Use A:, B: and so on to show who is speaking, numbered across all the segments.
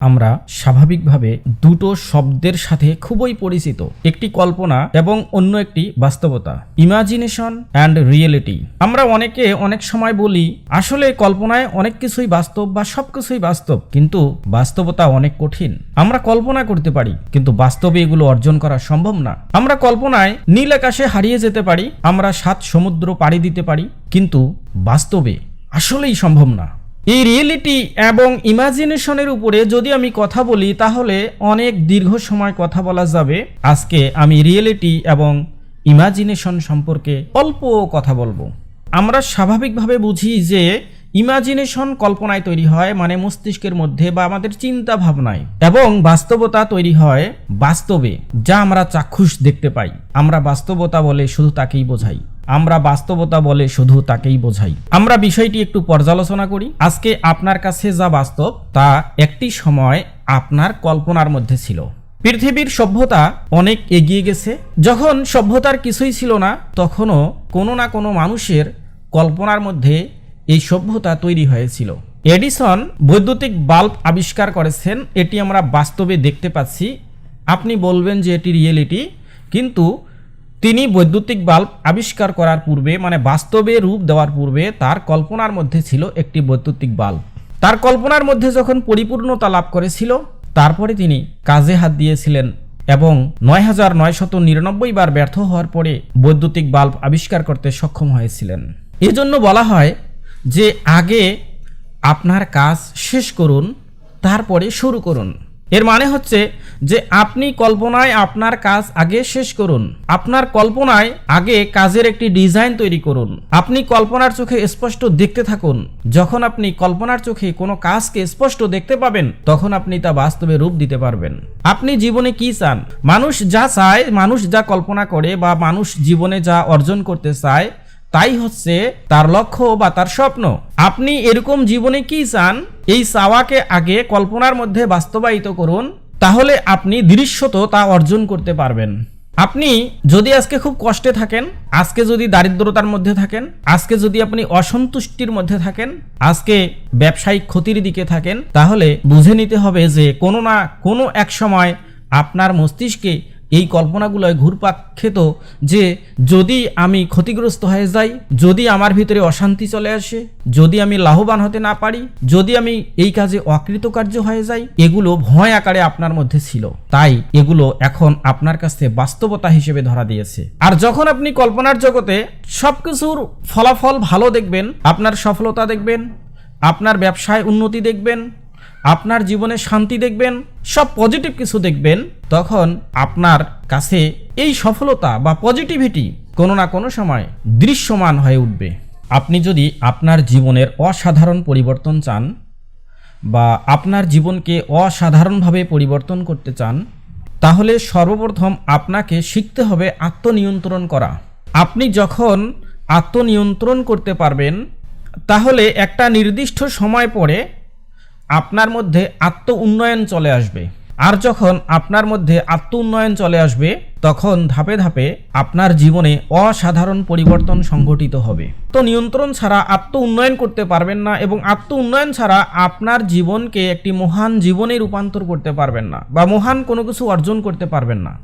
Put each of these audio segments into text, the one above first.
A: আমরা স্বাভাবিকভাবে দুটো শব্দের সাথে খুবই পরিচিত, একটি কল্পনা এবং অন্য একটি বাস্তবতা, ইমাজিনেশন অ্যান্ড রিয়েলিটি। আমরা অনেকে অনেক সময় বলি, আসলে কল্পনায় অনেক কিছুই বাস্তব বা সব কিছুই বাস্তব, কিন্তু বাস্তবতা অনেক কঠিন। আমরা কল্পনা করতে পারি, কিন্তু বাস্তবে এগুলো অর্জন করা সম্ভব না। আমরা কল্পনায় নীল আকাশে হারিয়ে যেতে পারি, আমরা সাত সমুদ্র পাড়ি দিতে পারি, কিন্তু বাস্তবে আসলেই সম্ভব না। এই রিয়েলিটি এবং ইমাজিনেশনের উপরে যদি আমি কথা বলি, তাহলে অনেক দীর্ঘ সময় কথা বলা যাবে। আজকে আমি রিয়েলিটি এবং ইমাজিনেশন সম্পর্কে অল্প কথা বলব। আমরা স্বাভাবিকভাবে বুঝি যে ইমাজিনেশন কল্পনায় তৈরি হয় মানে মস্তিষ্কের মধ্যে বা আমাদের চিন্তা ভাবনায় এবং বাস্তবতা তৈরি হয় বাস্তবে, যা আমরা চাক্ষুষ দেখতে পাই। আমরা বাস্তবতা বলে শুধু তাকেই বোঝাই। আমরা বাস্তবতা বলে শুধু তাকেই বোঝাই। আমরা বিষয়টি একটু পর্যালোচনা করি। আজকে আপনার কাছে যা বাস্তব, তা একটি সময় আপনার কল্পনার মধ্যে ছিল। পৃথিবীর সভ্যতা অনেক এগিয়ে গেছে। যখন সভ্যতার কিছুই ছিল না, তখনও কোনো না কোনো মানুষের কল্পনার মধ্যে এই সভ্যতা তৈরি হয়েছিল। এডিসন বৈদ্যুতিক বাল্ব আবিষ্কার করেছেন। এটি আমরা বাস্তবে দেখতে পাচ্ছি। আপনি বলবেন যে এটি রিয়েলিটি, কিন্তু তিনি বৈদ্যুতিক বাল্ব আবিষ্কার করার পূর্বে মানে বাস্তবে রূপ দেওয়ার পূর্বে তার কল্পনার মধ্যে ছিল একটি বৈদ্যুতিক বাল্ব। তার কল্পনার মধ্যে যখন পরিপূর্ণতা লাভ করেছিল, তারপরে তিনি কাজে হাত দিয়েছিলেন এবং নয় হাজার নয়শত নিরানব্বই বার ব্যর্থ হওয়ার পরে বৈদ্যুতিক বাল্ব আবিষ্কার করতে সক্ষম হয়েছিলেন। এজন্য বলা হয় যে আগে আপনার কাজ শেষ করুন, তারপরে শুরু করুন। এর মানে হচ্ছে যে আপনি কল্পনায় আপনার কাজ আগে শেষ করুন। আপনার কল্পনায় আগে কাজের একটি ডিজাইন তৈরি করুন। আপনি কল্পনার চোখে স্পষ্ট দেখতে থাকুন। যখন আপনি কল্পনার চোখে কোনো কাজকে স্পষ্ট দেখতে পাবেন, তখন আপনি তা বাস্তবে রূপ দিতে পারবেন। আপনি জীবনে কি চান? মানুষ যা চায়, মানুষ যা কল্পনা করে বা মানুষ জীবনে যা অর্জন করতে চায়, তাই হচ্ছে তার লক্ষ্য বা তার স্বপ্ন। আপনি এরকম জীবনে কি চান? এই চাওয়াকে আগে কল্পনার মধ্যে বাস্তবায়িত করুন। তাহলে আপনি দৃশ্যত তা অর্জন করতে পারবেন। আপনি যদি আজকে খুব কষ্টে থাকেন, আজকে যদি দারিদ্রতার মধ্যে থাকেন, আজকে যদি আপনি অসন্তুষ্টির মধ্যে থাকেন, আজকে ব্যবসায়িক ক্ষতির দিকে থাকেন, তাহলে বুঝে নিতে হবে যে কোনো না কোনো এক সময় আপনার মস্তিষ্কে এই কল্পনাগুলোয় ঘুরপাক খেত যে যদি আমি ক্ষতিগ্রস্ত হয়ে যাই, যদি আমার ভিতরে অশান্তি চলে আসে, যদি আমি লাভবান হতে না পারি, যদি আমি এই কাজে অকৃতকার্য হয়ে যাই, এগুলো ভয় আকারে আপনার মধ্যে ছিল। তাই এগুলো এখন আপনার কাছে বাস্তবতা হিসেবে ধরা দিয়েছে। আর যখন আপনি কল্পনার জগতে সবকিছুর ফলাফল ভালো দেখবেন, আপনার সফলতা দেখবেন, আপনার ব্যবসায় উন্নতি দেখবেন আপনার জীবনে শান্তি দেখবেন, সব পজিটিভ কিছু দেখবেন, তখন আপনার কাছে এই সফলতা বা পজিটিভিটি কোনো না কোনো সময় দৃশ্যমান হয়ে উঠবে। আপনি যদি আপনার জীবনের অসাধারণ পরিবর্তন চান বা আপনার জীবনকে অসাধারণভাবে পরিবর্তন করতে চান, তাহলে সর্বপ্রথম আপনাকে শিখতে হবে আত্মনিয়ন্ত্রণ করা। আপনি যখন আত্মনিয়ন্ত্রণ করতে পারবেন, তাহলে একটা নির্দিষ্ট সময় পরে আপনার মধ্যে আত্ম উন্নয়ন চলে আসবে। আর যখন আপনার মধ্যে আত্ম উন্নয়ন চলে আসবে, তখন ধাপে ধাপে আপনার জীবনে অসাধারণ পরিবর্তন সংঘটিত হবে। তো নিয়ন্ত্রণ ছাড়া আত্ম উন্নয়ন করতে পারবেন না এবং আত্ম উন্নয়ন ছাড়া আপনার জীবনকে একটি মহান জীবনে রূপান্তর করতে পারবেন না বা মহান কোনো কিছু অর্জন করতে পারবেন না।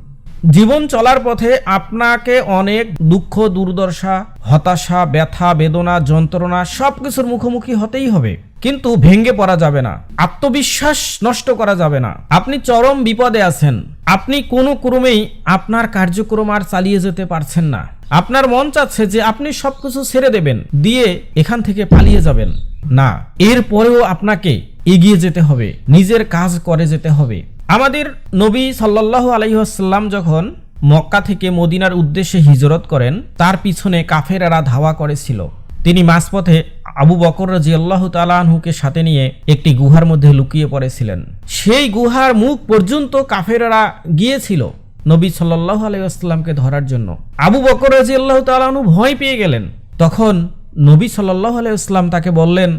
A: জীবন চলার পথে আপনাকে অনেক দুঃখ, দুর্দশা, হতাশা, ব্যথা, বেদনা, যন্ত্রণা সব কিছুর মুখোমুখি হতেই হবে। কিন্তু ভেঙ্গে পড়া যাবে না। আত্মবিশ্বাস নষ্ট করা যাবে না। আপনি চরম বিপদে আছেন। আপনি কোনো ক্রমেই আপনার কার্যক্রম আর চালিয়ে যেতে পারছেন না। আপনার মন চাচ্ছে যে আপনি সবকিছু ছেড়ে দেবেন, দিয়ে এখান থেকে পালিয়ে যাবেন। না, এর পরেও আপনাকে এগিয়ে যেতে হবে, নিজের কাজ করে যেতে হবে। আমাদের নবী সাল্লাল্লাহু আলাইহাল্লাম যখন মক্কা থেকে মদিনার উদ্দেশ্যে হিজরত করেন, তার পিছনে কাফেরারা ধাওয়া করেছিল। তিনি মাঝপথে আবু বকর রাজি আল্লাহ তালাহুকে সাথে নিয়ে একটি গুহার মধ্যে লুকিয়ে পড়েছিলেন। সেই গুহার মুখ পর্যন্ত কাফেরারা গিয়েছিল নবী সাল্লাহ আলাইসাল্লামকে ধরার জন্য। আবু বকর রাজি আল্লাহ তালাহু ভয় পেয়ে গেলেন। তখন নবী সাল্লাহ আলাইসলাম তাকে বললেন,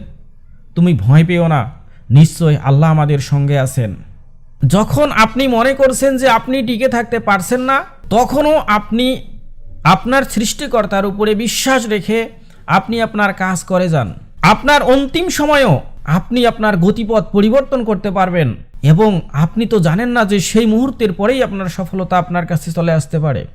A: তুমি ভয় পেও না, নিশ্চয় আল্লাহ আমাদের সঙ্গে আছেন। যখন আপনি মনে করছেন যে আপনি টিকে থাকতে পারছেন না, তখনও আপনি আপনার সৃষ্টিকর্তার উপরে বিশ্বাস রেখে আপনি আপনার কাজ করে যান। আপনার অন্তিম সময়েও আপনি আপনার গতিপথ পরিবর্তন করতে পারবেন এবং আপনি তো জানেন না যে সেই মুহূর্তের পরেই আপনার সফলতা আপনার কাছে চলে আসতে পারে।